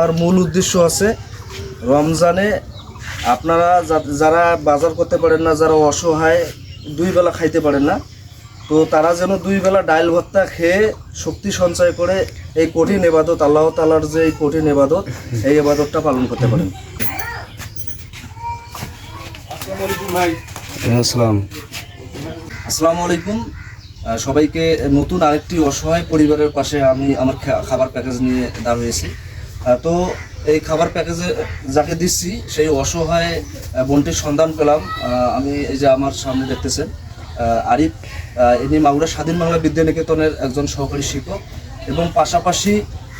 আর মূল উদ্দেশ্য আছে রমজানে আপনারা যারা বাজার করতে পারেন না যারা অসহায় দুই বেলা খাইতে পারেন না তো তারা যেন দুই বেলা ডাইল ভর্তা খেয়ে শক্তি সঞ্চয় করে এই কঠিন এবাদত আল্লাহ তালার যে এই কঠিন এবাদত এই এবাদতটা পালন করতে পারেন। আসসালাম। আসসালামু আলাইকুম। সবাইকে নতুন আরেকটি অসহায় পরিবারের পাশে আমি আমার খাবার প্যাকেজ নিয়ে দাঁড় হয়েছি আহ, তো এই খাবার প্যাকেজে যাকে দিচ্ছি, সেই অসহায় বোনটির সন্ধান পেলাম। আমি এই যে আমার সামনে দেখতেছেন আরিফ ইনি মাগুরা স্বাধীন বাংলা বিদ্যানিকেতনের একজন সহকারী শিক্ষক এবং পাশাপাশি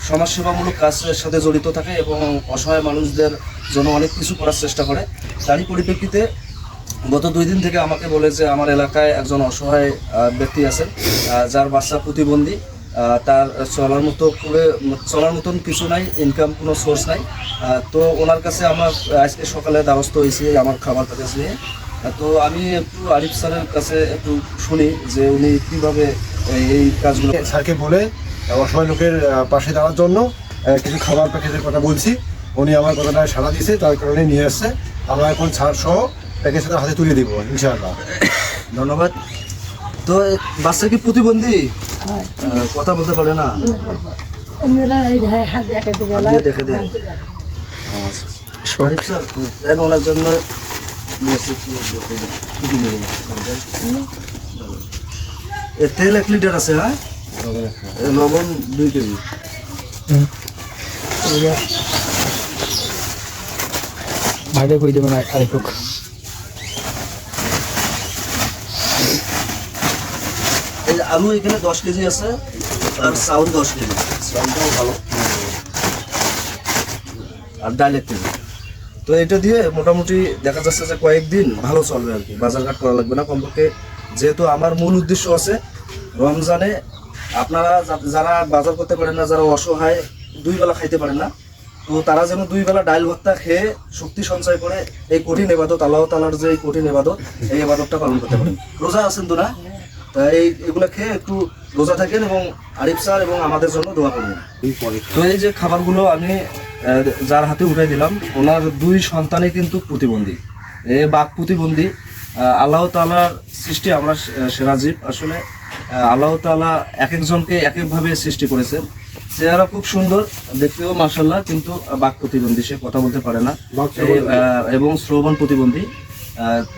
সমাজসেবামূলক কাজের সাথে জড়িত থাকে এবং অসহায় মানুষদের জন্য অনেক কিছু করার চেষ্টা করে। তারই পরিপ্রেক্ষিতে গত দুই দিন থেকে আমাকে বলে যে, আমার এলাকায় একজন অসহায় ব্যক্তি আছেন যার বাচ্চা প্রতিবন্ধী। তার চলার মতো করে চলার মতন কিছু নাই ইনকাম কোনো সোর্স নাই। তো ওনার কাছে আমার আজকে সকালে দ্বারস্থ হয়েছি আমার খাবার প্যাকেজ নিয়ে। তো আমি একটু আরিফ স্যারের কাছে একটু শুনি যে উনি কীভাবে এই কাজগুলো স্যারকে বলে অসহায় লোকের পাশে দাঁড়ার জন্য কিছু খাবার প্যাকেজের কথা বলছি। উনি আমার কথাটা সাড়া দিয়েছে তার কারণে নিয়ে আসছে। আমরা এখন ছাড় সহ প্যাকেজটা হাতে তুলে দিব ইনশাআল্লাহ। ধন্যবাদ। তো বাচ্চা কি প্রতিবন্ধী? কথা বলতে পারে না? দেখে দেন ওনার জন্য কি দেখে? এ তেল এক লিটার আছে হ্যাঁ? লবণ দুই কেজি। ভাগে কই দেবেন আরেক এই আলু এখানে দশ কেজি আছে আর চাউল দশ কেজি। চাউলটাও ভালো। আর ডাল এক কেজি তো এটা দিয়ে মোটামুটি দেখা যাচ্ছে যে কয়েকদিন ভালো চলবে আর কি বাজারঘাট করা লাগবে না কমপক্ষে। যেহেতু আমার মূল উদ্দেশ্য আছে রমজানে আপনারা যারা বাজার করতে পারেন না যারা অসহায় দুই বেলা খাইতে পারেন না তো তারা যেন দুই বেলা ডাইল ভর্তা খেয়ে শক্তি সঞ্চয় করে এই কঠিন এবাদত আল্লাহ তালার যে কঠিন এবাদত এই এবাদতটা পালন করতে পারেন। রোজা আছেন তো না? তা এই এগুলো খেয়ে একটু রোজা থাকেন এবং আরিফ স্যার এবং আমাদের জন্য দোয়া করবেন। তো এই যে খাবারগুলো আমি যার হাতে উঠাই দিলাম ওনার দুই সন্তানে কিন্তু প্রতিবন্ধী। এ বাক প্রতিবন্ধী। আল্লাহ তালার সৃষ্টি আমরা সে- সেরাজীব আসলে আল্লাহ তালা এক একজনকে এক একভাবে সৃষ্টি করেছেন। চেহারা খুব সুন্দর দেখতেও মার্শাল্লাহ কিন্তু বাক প্রতিবন্ধী সে কথা বলতে পারে না। এবং শ্রবণ প্রতিবন্ধী।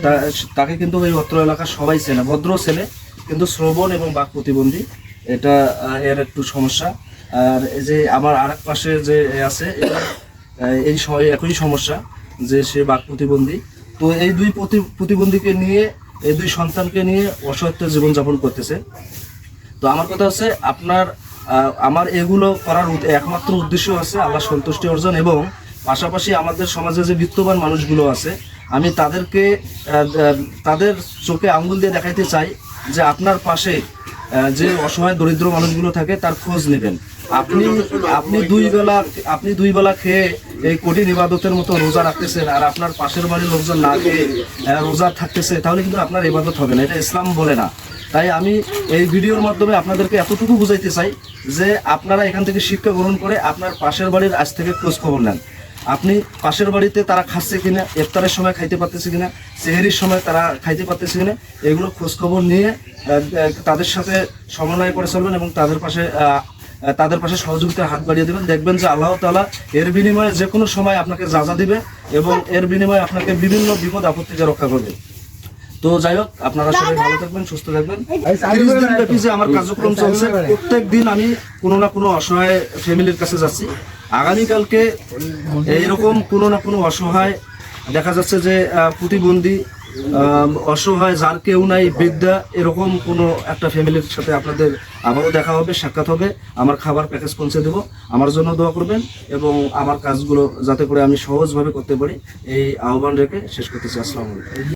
তা- তাকে কিন্তু ওই অত্র এলাকার সবাই চেনে ভদ্র ছেলে। কিন্তু শ্রবণ এবং বাক প্রতিবন্ধী, এটা এর একটু সমস্যা। আর এই যে আমার আরেক পাশে যে আছে এই একই সমস্যা যে সে বাক প্রতিবন্ধী। তো এই দুই প্রতি- প্রতিবন্ধীকে নিয়ে, এই দুই সন্তানকে নিয়ে অসহায়ত্ব জীবনযাপন করতেছে। তো আমার কথা হচ্ছে, আপনার আমার এগুলো করার একমাত্র উদ্দেশ্য আছে আল্লাহ সন্তুষ্টি অর্জন এবং পাশাপাশি আমাদের সমাজে যে বিত্তবান মানুষগুলো আছে, আমি তাদেরকে তাদের চোখে আঙ্গুল দিয়ে দেখাইতে চাই যে আপনার পাশে যে অসহায় দরিদ্র মানুষগুলো থাকে, তার খোঁজ নেবেন। আপনি আপনি দুই বেলা, আপনি দুই বেলা খেয়ে এই কঠিন ইবাদতের মতো রোজা রাখতেছেন, আর আপনার পাশের বাড়ির লোকজন না খেয়ে রোজা থাকতেছে, তাহলে কিন্তু আপনার ইবাদত হবে না, এটা ইসলাম বলে না। তাই আমি এই ভিডিওর মাধ্যমে আপনাদেরকে এতটুকু বুঝাইতে চাই যে আপনারা এখান থেকে শিক্ষা গ্রহণ করে আপনার পাশের বাড়ির আজ থেকে খোঁজ খবর নেন। আপনি পাশের বাড়িতে তারা খাচ্ছে কিনা ইফতারের সময় খাইতে পারতেছে কিনা সেহেরির সময় তারা খাইতে পারতেছে কিনা এগুলো খোঁজ খবর নিয়ে তাদের সাথে সমন্বয় করে চলবেন এবং তাদের পাশে তাদের পাশে সহযোগিতার হাত বাড়িয়ে দেবেন। দেখবেন যে আল্লাহ তাআলা এর বিনিময়ে যে কোনো সময় আপনাকে যাজা দিবে এবং এর বিনিময়ে আপনাকে বিভিন্ন বিপদ আপত্তিকে রক্ষা করবে। তো যাই হোক আপনারা সবাই ভালো থাকবেন সুস্থ থাকবেন। তিরিশ দিন ব্যাপী যে আমার কার্যক্রম চলছে প্রত্যেক দিন আমি কোনো না কোনো অসহায় ফ্যামিলির কাছে যাচ্ছি। আগামীকালকে এইরকম কোনো না কোনো অসহায়, দেখা যাচ্ছে যে প্রতিবন্ধী অসহায়, যার কেউ নাই বিদ্যা এরকম কোনো একটা ফ্যামিলির সাথে আপনাদের আবারও দেখা হবে, সাক্ষাৎ হবে। আমার খাবার প্যাকেজ পৌঁছে দেবো। আমার জন্য দোয়া করবেন এবং আমার কাজগুলো যাতে করে আমি সহজভাবে করতে পারি, এই আহ্বান রেখে শেষ করতেছি। আসসালামু আলাইকুম।